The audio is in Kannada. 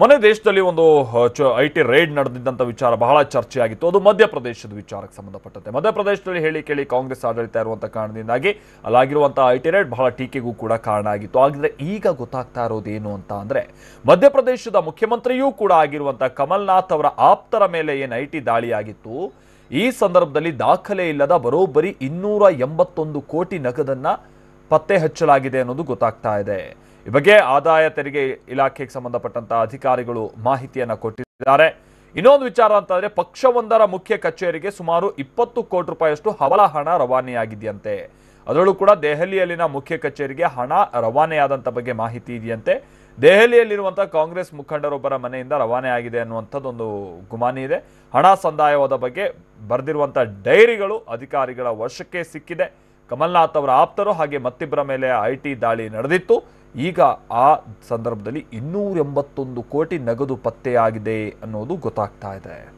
ಮೊನ್ನೆ ದೇಶದಲ್ಲಿ ಒಂದು ಐ ಟಿ ರೈಡ್ ನಡೆದಿದ್ದಂಥ ವಿಚಾರ ಬಹಳ ಚರ್ಚೆಯಾಗಿತ್ತು. ಅದು ಮಧ್ಯಪ್ರದೇಶದ ವಿಚಾರಕ್ಕೆ ಸಂಬಂಧಪಟ್ಟಂತೆ. ಮಧ್ಯಪ್ರದೇಶದಲ್ಲಿ ಹೇಳಿ ಕೇಳಿ ಕಾಂಗ್ರೆಸ್ ಆಡಳಿತ ಇರುವಂಥ ಕಾರಣದಿಂದಾಗಿ ಅಲ್ಲಾಗಿರುವಂಥ ಐ ಟಿ ರೈಡ್ ಬಹಳ ಟೀಕೆಗೂ ಕೂಡ ಕಾರಣ ಆಗಿತ್ತು. ಹಾಗಿದ್ರೆ ಈಗ ಗೊತ್ತಾಗ್ತಾ ಇರೋದೇನು ಅಂತ ಅಂದ್ರೆ, ಮಧ್ಯಪ್ರದೇಶದ ಮುಖ್ಯಮಂತ್ರಿಯೂ ಕೂಡ ಆಗಿರುವಂಥ ಕಮಲ್ನಾಥ್ ಅವರ ಆಪ್ತರ ಮೇಲೆ ಏನು ಐ ಟಿ ದಾಳಿಯಾಗಿತ್ತು, ಈ ಸಂದರ್ಭದಲ್ಲಿ ದಾಖಲೆ ಇಲ್ಲದ ಬರೋಬ್ಬರಿ ಇನ್ನೂರ ಎಂಬತ್ತೊಂದು ಕೋಟಿ ನಗದನ್ನ ಪತ್ತೆ ಹಚ್ಚಲಾಗಿದೆ ಅನ್ನೋದು ಗೊತ್ತಾಗ್ತಾ ಇದೆ. ಈ ಬಗ್ಗೆ ಆದಾಯ ತೆರಿಗೆ ಇಲಾಖೆಗೆ ಸಂಬಂಧಪಟ್ಟಂತ ಅಧಿಕಾರಿಗಳು ಮಾಹಿತಿಯನ್ನು ಕೊಟ್ಟಿದ್ದಾರೆ. ಇನ್ನೊಂದು ವಿಚಾರ ಅಂತಂದ್ರೆ ಪಕ್ಷವೊಂದರ ಮುಖ್ಯ ಕಚೇರಿಗೆ ಸುಮಾರು ಇಪ್ಪತ್ತು ಕೋಟಿ ರೂಪಾಯಿಯಷ್ಟು ಹವಳ ಹಣ ರವಾನೆಯಾಗಿದೆಯಂತೆ. ಅದರಲ್ಲೂ ಕೂಡ ದೆಹಲಿಯಲ್ಲಿನ ಮುಖ್ಯ ಕಚೇರಿಗೆ ಹಣ ರವಾನೆಯಾದಂಥ ಬಗ್ಗೆ ಮಾಹಿತಿ ಇದೆಯಂತೆ. ದೆಹಲಿಯಲ್ಲಿರುವಂಥ ಕಾಂಗ್ರೆಸ್ ಮುಖಂಡರೊಬ್ಬರ ಮನೆಯಿಂದ ರವಾನೆ ಆಗಿದೆ ಅನ್ನುವಂಥದ್ದೊಂದು ಗುಮಾನಿ ಇದೆ. ಹಣ ಸಂದಾಯವಾದ ಬಗ್ಗೆ ಬರೆದಿರುವಂಥ ಡೈರಿಗಳು ಅಧಿಕಾರಿಗಳ ವಶಕ್ಕೆ ಸಿಕ್ಕಿದೆ. ಕಮಲ್ನಾಥ್ ಅವರ ಆಪ್ತರು ಹಾಗೆ ಮತ್ತಿಬ್ಬರ ಮೇಲೆ ಐ ಟಿ ದಾಳಿ ನಡೆದಿತ್ತು. ಈಗ ಆ ಸಂದರ್ಭದಲ್ಲಿ ಇನ್ನೂರ ಎಂಬತ್ತೊಂದು ಕೋಟಿ ನಗದು ಪತ್ತೆಯಾಗಿದೆ ಅನ್ನೋದು ಗೊತ್ತಾಗ್ತಾ ಇದೆ.